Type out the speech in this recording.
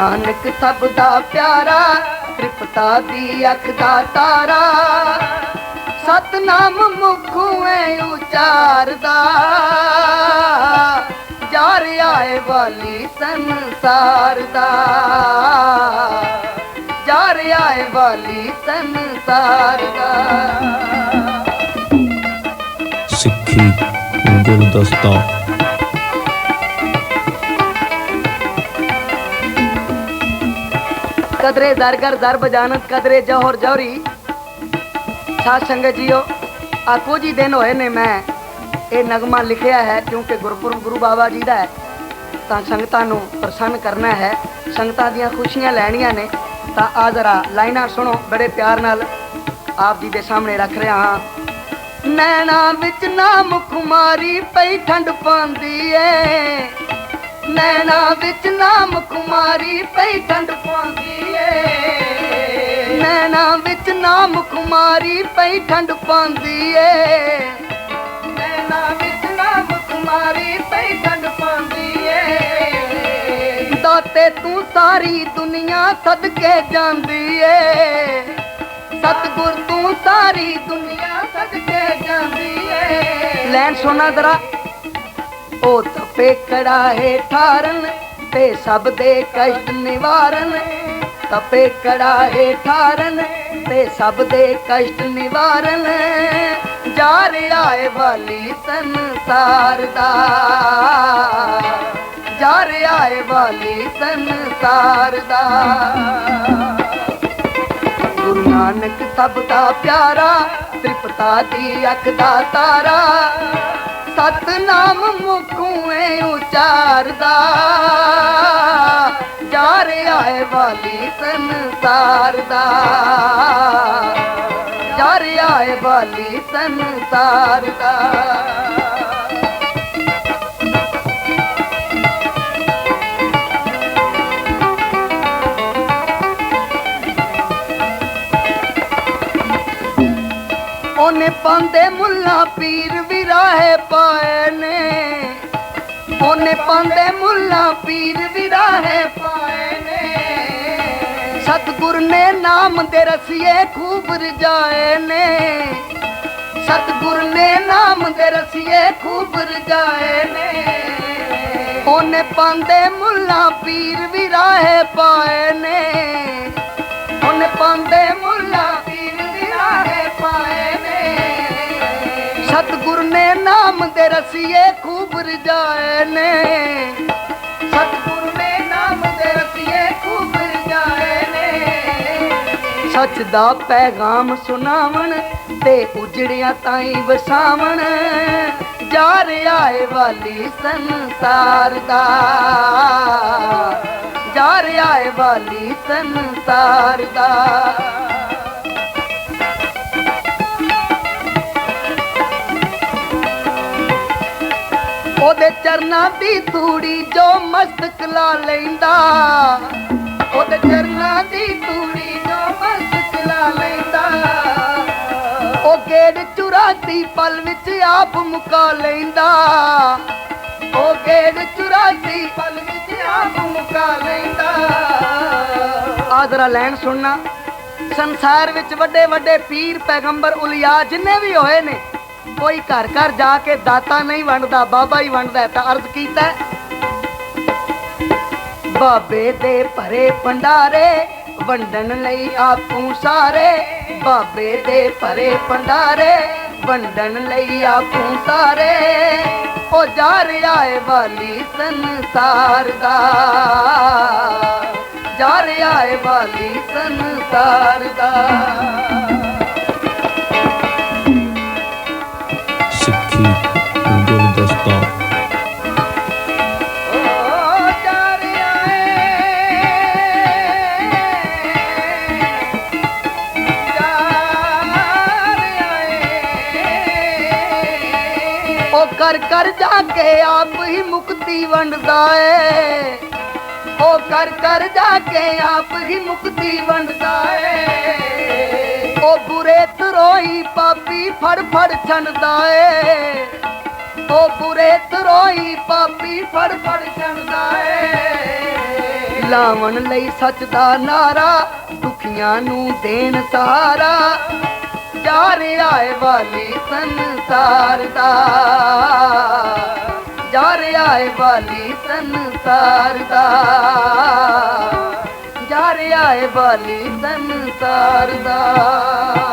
ਨਾਨਕ ਸਭ ਦਾ ਪਿਆਰਾ, ਤ੍ਰਿਪਤਾ ਦੀ ਅੱਖ ਦਾ ਤਾਰਾ। ਸਤਨਾਮ ਮੁਖੋਂ ਐ ਉਚਾਰਦਾ। ਜਾ ਰਿਹਾ ਏ ਵਾਲੀ ਸੰਸਾਰ ਦਾ ਜਾ ਰਿਹਾ ਵਾਲੀ ਸੰਸਾਰ ਦਾ ਸਿੱਖੀ ਗੁਰਦਸਤਾ ਕਦਰੇ ਦਰਗਰ ਦਰ ਬਜਾਨਤ ਕਦਰੇ ਜੋਹਰ ਜੌਰੀ ਸਾਧ ਸੰਗਤ ਜੀਓ ਆ ਕੁਝ ਹੀ ਦਿਨ ਹੋਏ ਨੇ ਮੈਂ ਇਹ ਨਗਮਾ ਲਿਖਿਆ ਹੈ, ਕਿਉਂਕਿ ਗੁਰਪੁਰਬ ਗੁਰੂ ਬਾਬਾ ਜੀ ਦਾ ਹੈ। ਤਾਂ ਸੰਗਤਾਂ ਨੂੰ ਪ੍ਰਸੰਨ ਕਰਨਾ ਹੈ, ਸੰਗਤਾਂ ਦੀਆਂ ਖੁਸ਼ੀਆਂ ਲੈਣੀਆਂ ਨੇ। ਤਾਂ ਆ ਜ਼ਰਾ ਲਾਈਨਾਂ ਸੁਣੋ, ਬੜੇ ਪਿਆਰ ਨਾਲ ਆਪ ਜੀ ਦੇ ਸਾਹਮਣੇ ਰੱਖ ਰਿਹਾ ਹਾਂ। ਨੈਣਾ ਵਿੱਚ ਨਾਮ ਕੁਮਾਰੀ ਪਈ ਠੰਡ ਪਾਉਂਦੀ ਏ। ਨੈਣਾ ਵਿੱਚ ਨਾਮ ਕੁਮਾਰੀ ਪਈ ਠੰਡ ਪਾਉਂਦੀ ਵਿੱਚ ਨਾਮ ਕੁਮਾਰੀ ਪਈ ਠੰਡ ਪਾਉਂਦੀ ਏ। ਨੈਣਾ ਵਿੱਚ ਨਾਮ ਕੁਮਾਰੀ ਪਈ ਠੰਡ ਪਾਉਂਦੀ ਏ। ਦਾਤੇ ਤੂੰ ਸਾਰੀ ਦੁਨੀਆ ਸਦਕੇ ਜਾਂਦੀ ਏ। ਸਤਗੁਰ ਤੂੰ ਸਾਰੀ ਦੁਨੀਆ ਸਦਕੇ ਜਾਂਦੀ ਏ। ਲੈਣ ਸੁਣਾ ਜ਼ਰਾ, ਉਹ ਤਪੇ ਕੜਾਹੇ ਠਾਰਨ ਤੇ ਸਭ ਦੇ ਕਸ਼ਟ ਨਿਵਾਰਨ। ਤਪੇ ਕੜਾਹੇ ਠਾਰਨ ਤੇ ਸਭ ਦੇ ਕਸ਼ਟ ਨਿਵਾਰਨ ਜਾ ਰਿਹਾ ਏ ਵਾਲੀ ਸੰਸਾਰ ਦਾ। ਜਾ ਰਿਹਾ ਏ ਵਾਲੀ ਸੰਸਾਰ ਦਾ। ਗੁਰੂ ਨਾਨਕ ਸਭ ਦਾ ਪਿਆਰਾ, ਤ੍ਰਿਪਤਾ ਦੀ ਅੱਖ ਦਾ ਤਾਰਾ, ਸਤਨਾਮ ਮੁਖੋਂ ਉਚਾਰਦਾ। ਜਾ ਰਿਹਾ ਏ ਵਾਲੀ ਸੰਸਾਰ ਦਾ। ਜਾ ਰਿਹਾ ਏ ਵਾਲੀ ਸੰਸਾਰ ਦਾ। ਉਹਨੇ ਪਾਉਂਦੇ ਮੁੱਲਾ ਪੀਰ ਵੀ ਰਾਹੇ ਪਾਏ ਨੇ। ਉਹਨੇ ਪਾਉਂਦੇ ਮੁੱਲਾ ਪੀਰ ਵੀ ਰਾਹੇ ਪਾਏ ਸਤਗੁਰ ਨੇ ਨਾਮ ਦੇ ਰਸੀਏ ਖੂਬ ਰਜਾਏ ਨੇ। ਸਤਗੁਰ ਨੇ ਨਾਮ ਦੇ ਰਸੀਏ ਖੂਬ ਰਜਾਏ ਨੇ। ਉਹਨੇ ਪਾਂਦੇ ਮੁੱਲਾ ਪੀਰ ਵੀ ਰਾਹੇ ਪਾਏ ਨੇ। ਉਹਨੇ ਪਾਂਦੇ ਮੁੱਲਾ ਪੀਰ ਵੀ ਰਾਹੇ ਪਾਏ ਨੇ। ਸਤਗੁਰ ਨੇ ਨਾਮ ਦੇ ਰਸੀਏ ਖੂਬ ਰਜਾਏ ਨੇ। ਸਤਗੁਰ ਸੱਚ ਦਾ ਪੈਗਾਮ ਸੁਣਾਵਣ ਤੇ ਉਜੜਿਆ ਤਾਈ ਵਸਾਵਣ। ਜਾ ਰਿਹਾ ਏ ਵਾਲੀ ਸੰਸਾਰ ਦਾ। ਜਾ ਰਿਹਾ ਏ ਵਾਲੀ ਸੰਸਾਰ ਦਾ। ਉਹਦੇ ਚਰਨਾਂ ਦੀ ਧੂੜੀ ਜੋ ਮਸਤਕ ਲਾ ਲੈਂਦਾ। ਉਹਦੇ ਚਰਨਾਂ ਦੀ ਧੂੜੀ ਜੋ ਮਸਤਕ ਲਾ ਲੈਂਦਾ। ਉਹ ਗੇੜ ਚੁਰਾਤੀ ਪਲ ਵਿੱਚ ਆਪ ਮੁਕਾ ਲੈਂਦਾ। ਉਹ ਗੇੜ ਚੁਰਾਤੀ ਪਲ ਵਿੱਚ ਆਪ ਮੁਕਾ ਲੈਂਦਾ। ਆਦਰਾ ਲੈਣ ਸੁਣਨਾ। ਸੰਸਾਰ ਵਿੱਚ ਵੱਡੇ ਵੱਡੇ ਪੀਰ, ਪੈਗੰਬਰ, ਉਲਿਆ ਜਿੰਨੇ ਵੀ ਹੋਏ ਨੇ, ਕੋਈ ਘਰ ਘਰ ਜਾ ਕੇ ਦਾਤਾ ਨਹੀਂ ਵੰਡਦਾ, ਬਾਬਾ ਹੀ ਵੰਡਦਾ ਤਾਂ ਅਰਜ਼ ਕੀਤਾ ਬਾਬੇ ਦੇ ਭਰੇ ਭੰਡਾਰੇ, ਵੰਡਣ ਲਈ ਆਪੂ ਸਾਰੇ। ਬਾਬੇ ਦੇ ਭਰੇ ਭੰਡਾਰੇ, ਵੰਡਣ ਲਈ ਆਪੂ ਸਾਰੇ। ਉਹ ਜਾ ਰਿਹਾ ਏ ਵਾਲੀ ਸੰਸਾਰ ਦਾ। ਜਾ ਰਿਹਾ ਵਾਲੀ ਸੰਸਾਰ ਦਾ। ਏ ਉਹ ਜਾ ਕੇ ਆਪ ਹੀ ਮੁਕਤੀ ਵੰਡਦਾ ਏ। ਉਹ ਕਰ ਕਰ ਜਾ ਕੇ ਆਪ ਹੀ ਮੁਕਤੀ ਵੰਡਦਾ ਏ। ਉਹ ਬੁਰੇ ਤਰੋਈ ਪਾਪੀ ਫੜ ਫੜ ਛੰਡਦਾ ਏ। ਉਹ ਬੁਰੇ ਤਰੋਈ ਪਾਪੀ ਫੜ ਫੜ ਛੰਡਦਾ ਏ। ਲਾਵਣ ਲਈ ਸੱਚ ਦਾ ਨਾਰਾ, ਦੁਖੀਆਂ ਨੂੰ ਦੇਣ ਸਹਾਰਾ। ਜਾ ਰਿਹਾ ਏ ਵਾਲੀ ਸੰਸਾਰ ਦਾ। ਜਾ ਰਿਹਾ ਏ ਵਾਲੀ ਸੰਸਾਰ ਦਾ। ਜਾ ਏ ਵਾਲੀ ਸੰਸਾਰ ਦਾ।